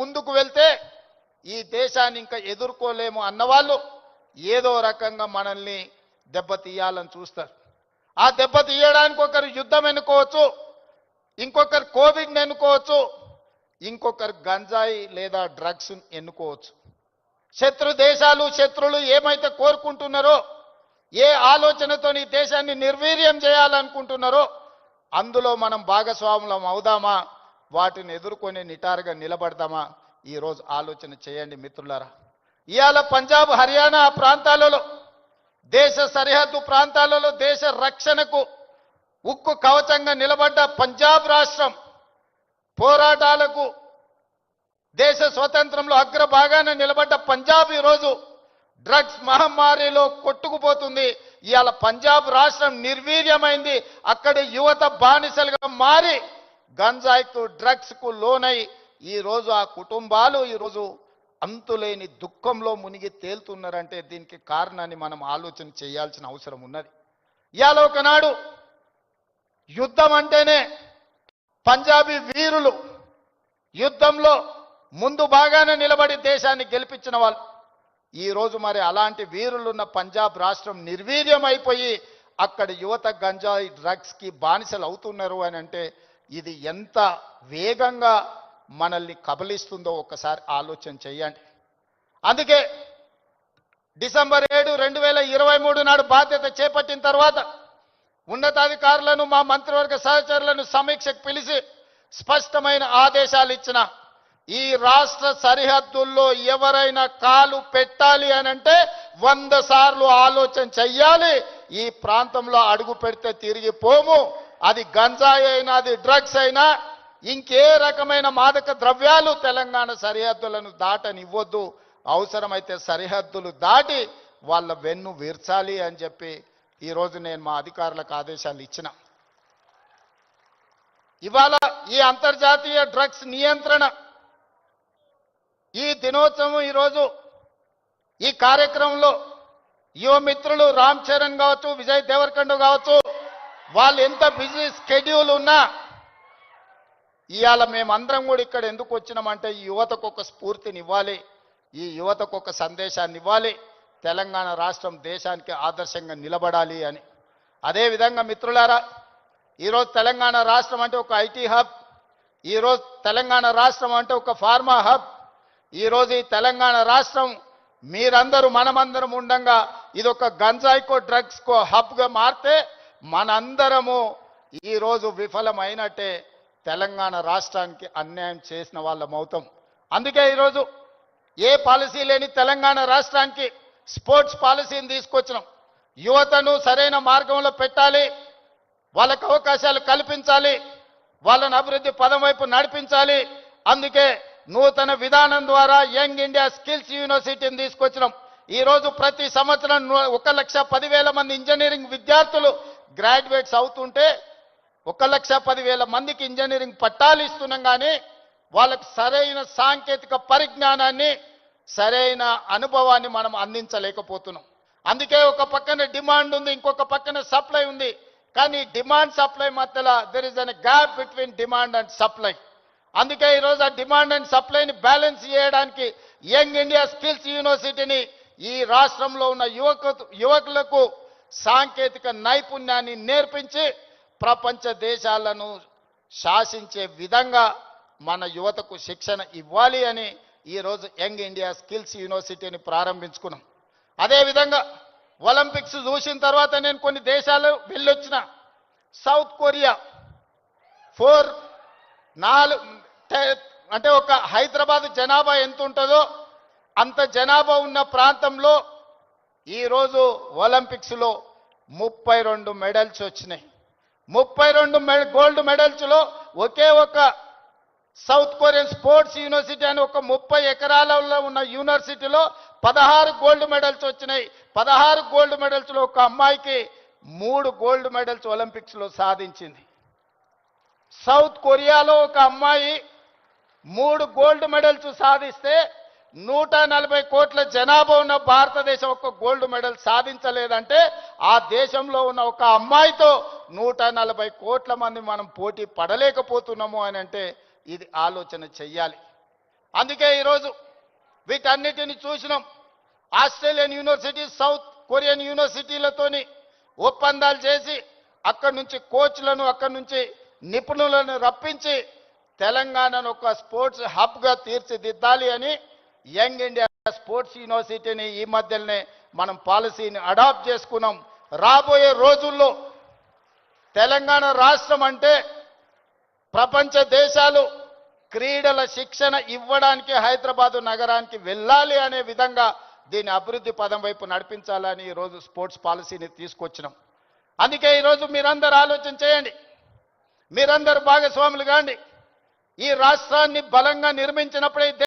ముందుకు వెళ్తే ఈ దేశాన్ని ఇంకా ఎదుర్కోలేము అన్నవాళ్ళు ఏదో రకంగా మనల్ని దెబ్బతీయాలని చూస్తారు. ఆ దెబ్బతీయడానికి ఒకరు యుద్ధం ఎన్నుకోవచ్చు ఇంకొకరు కోవిడ్ని ఎన్నుకోవచ్చు ఇంకొకరు గంజాయి లేదా డ్రగ్స్ ఎన్నుకోవచ్చు. శత్రు దేశాలు శత్రులు ఏమైతే కోరుకుంటున్నారో ఏ ఆలోచనతో ఈ దేశాన్ని నిర్వీర్యం చేయాలనుకుంటున్నారో అందులో మనం భాగస్వాములం అవుదామా? వాటిని ఎదుర్కొని నిటారుగా నిలబడదామా? ఈరోజు ఆలోచన చేయండి మిత్రులారా. ఇవాళ పంజాబ్ హర్యానా ప్రాంతాలలో దేశ సరిహద్దు ప్రాంతాలలో దేశ రక్షణకు ఉక్కు కవచంగా నిలబడ్డ పంజాబ్ రాష్ట్రం పోరాటాలకు దేశ స్వతంత్రంలో అగ్రభాగాన నిలబడ్డ పంజాబ్ ఈరోజు డ్రగ్స్ మహమ్మారిలో కొట్టుకుపోతుంది. ఇవాళ పంజాబ్ రాష్ట్రం నిర్వీర్యమైంది. అక్కడ యువత బానిసలుగా మారి గంజాయికు డ్రగ్స్కు లోనై ఈరోజు ఆ కుటుంబాలు ఈరోజు అంతులేని దుఃఖంలో మునిగి తేలుతున్నారంటే దీనికి కారణాన్ని మనం ఆలోచన చేయాల్సిన అవసరం ఉన్నది. ఇవాళ ఒకనాడు యుద్ధం అంటేనే పంజాబీ వీరులు యుద్ధంలో ముందు బాగానే నిలబడి దేశాన్ని గెలిపించిన వాళ్ళు. ఈ రోజు మరి అలాంటి వీరులున్న పంజాబ్ రాష్ట్రం నిర్వీర్యం అయిపోయి అక్కడ యువత గంజాయి డ్రగ్స్కి బానిసలు అవుతున్నారు అని అంటే ఇది ఎంత వేగంగా మనల్ని కబలిస్తుందో ఒక్కసారి ఆలోచన చేయండి. అందుకే డిసెంబర్ ఏడు రెండు వేల ఇరవై మూడు నాడు బాధ్యత చేపట్టిన తర్వాత ఉన్నతాధికారులను మా మంత్రివర్గ సహచరులను సమీక్షకు పిలిచి స్పష్టమైన ఆదేశాలు ఇచ్చిన ఈ రాష్ట్ర సరిహద్దుల్లో ఎవరైనా కాలు పెట్టాలి అని అంటే వంద సార్లు ఆలోచన చెయ్యాలి. ఈ ప్రాంతంలో అడుగు పెడితే తిరిగి పోము. అది గంజాయి అయినా అది డ్రగ్స్ అయినా ఇంకే రకమైన మాదక ద్రవ్యాలు తెలంగాణ సరిహద్దులను దాటనివ్వద్దు. అవసరమైతే సరిహద్దులు దాటి వాళ్ళ వెన్ను విర్చాలి అని చెప్పి ఈరోజు నేను మా అధికారులకు ఆదేశాలు ఇచ్చిన. ఇవాళ ఈ అంతర్జాతీయ డ్రగ్స్ నియంత్రణ ఈ దినోత్సవం ఈరోజు ఈ కార్యక్రమంలో యువ మిత్రులు రామ్ చరణ్ కావచ్చు విజయ్ దేవరకొండ కావచ్చు వాళ్ళు ఎంత బిజీ స్కెడ్యూల్ ఉన్నా ఇవాళ మేమందరం కూడా ఇక్కడ ఎందుకు వచ్చినామంటే ఈ యువతకు ఒక స్ఫూర్తినివ్వాలి ఈ యువతకు ఒక సందేశాన్ని ఇవ్వాలి తెలంగాణ రాష్ట్రం దేశానికి ఆదర్శంగా నిలబడాలి అని. అదేవిధంగా మిత్రులారా ఈరోజు తెలంగాణ రాష్ట్రం అంటే ఒక ఐటీ హబ్ ఈరోజు తెలంగాణ రాష్ట్రం అంటే ఒక ఫార్మా హబ్ ఈరోజు ఈ తెలంగాణ రాష్ట్రం మీరందరూ మనమందరం ఉండంగా ఇది ఒక గంజాయికో డ్రగ్స్కో హబ్గా మారితే మనందరము ఈరోజు విఫలమైనట్టే తెలంగాణ రాష్ట్రానికి అన్యాయం చేసిన వాళ్ళం అవుతాం. అందుకే ఈరోజు ఏ పాలసీ లేని తెలంగాణ రాష్ట్రానికి స్పోర్ట్స్ పాలసీని తీసుకొచ్చినాం. యువతను సరైన మార్గంలో పెట్టాలి వాళ్ళకు అవకాశాలు కల్పించాలి వాళ్ళని అభివృద్ధి పదం వైపు నడిపించాలి. అందుకే నూతన విధానం ద్వారా యంగ్ ఇండియా స్కిల్స్ యూనివర్సిటీని తీసుకొచ్చినాం. ఈరోజు ప్రతి సంవత్సరం ఒక లక్ష పదివేల మంది ఇంజనీరింగ్ విద్యార్థులు గ్రాడ్యుయేట్స్ అవుతుంటే ఒక లక్ష పదివేల మందికి ఇంజనీరింగ్ పట్టాలు ఇస్తున్నాం కానీ వాళ్ళకి సరైన సాంకేతిక పరిజ్ఞానాన్ని సరైన అనుభవాన్ని మనం అందించలేకపోతున్నాం. అందుకే ఒక పక్కన డిమాండ్ ఉంది ఇంకొక పక్కన సప్లై ఉంది. కానీ డిమాండ్ సప్లై మధ్యలో there is an gap between demand and supply అందుకే ఈరోజు ఆ డిమాండ్ అండ్ సప్లైని బ్యాలెన్స్ చేయడానికి యంగ్ ఇండియా స్కిల్స్ యూనివర్సిటీని ఈ రాష్ట్రంలో ఉన్న యువక యువకులకు సాంకేతిక నైపుణ్యాన్ని నేర్పించి ప్రపంచ దేశాలను శాసించే విధంగా మన యువతకు శిక్షణ ఇవ్వాలి అని ఈరోజు యంగ్ ఇండియా స్కిల్స్ యూనివర్సిటీని ప్రారంభించుకున్నాం. అదేవిధంగా ఒలింపిక్స్ చూసిన తర్వాత నేను కొన్ని దేశాలు వెళ్ళొచ్చిన. సౌత్ కొరియా ఫోర్ నాలుగు అంటే ఒక హైదరాబాద్ జనాభా ఎంత ఉంటుందో అంత జనాభా ఉన్న ప్రాంతంలో ఈరోజు ఒలింపిక్స్లో ముప్పై రెండు మెడల్స్ వచ్చినాయి. ముప్పై రెండు గోల్డ్ మెడల్స్లో ఒకే ఒక సౌత్ కొరియన్ స్పోర్ట్స్ యూనివర్సిటీ అని ఒక ముప్పై ఎకరాలలో ఉన్న యూనివర్సిటీలో పదహారు గోల్డ్ మెడల్స్ వచ్చినాయి. పదహారు గోల్డ్ మెడల్స్లో ఒక అమ్మాయికి మూడు గోల్డ్ మెడల్స్ ఒలింపిక్స్లో సాధించింది. సౌత్ కొరియాలో ఒక అమ్మాయి మూడు గోల్డ్ మెడల్స్ సాధిస్తే నూట నలభై కోట్ల జనాభా ఉన్న భారతదేశం ఒక గోల్డ్ మెడల్ సాధించలేదంటే ఆ దేశంలో ఉన్న ఒక అమ్మాయితో నూట నలభై కోట్ల మంది మనం పోటీ పడలేకపోతున్నాము అని అంటే ఇది ఆలోచన చెయ్యాలి. అందుకే ఈరోజు వీటన్నిటిని చూసినాం. ఆస్ట్రేలియన్ యూనివర్సిటీ సౌత్ కొరియన్ యూనివర్సిటీలతోని ఒప్పందాలు చేసి అక్కడి నుంచి కోచ్లను అక్కడి నుంచి నిపుణులను రప్పించి తెలంగాణను ఒక స్పోర్ట్స్ హబ్గా తీర్చిదిద్దాలి అని యంగ్ ఇండియా స్పోర్ట్స్ యూనివర్సిటీని ఈ మధ్యలోనే మనం పాలసీని అడాప్ట్ చేసుకున్నాం. రాబోయే రోజుల్లో తెలంగాణ రాష్ట్రం అంటే ప్రపంచ దేశాలు క్రీడల శిక్షణ ఇవ్వడానికి హైదరాబాదు నగరానికి వెళ్ళాలి అనే విధంగా దీని అభివృద్ధి పదం వైపు నడిపించాలని ఈరోజు స్పోర్ట్స్ పాలసీని తీసుకొచ్చినాం. అందుకే ఈరోజు మీరందరూ ఆలోచన చేయండి. మీరందరూ భాగస్వాములు కాండి. ఈ రాష్ట్రాన్ని బలంగా నిర్మించినప్పుడే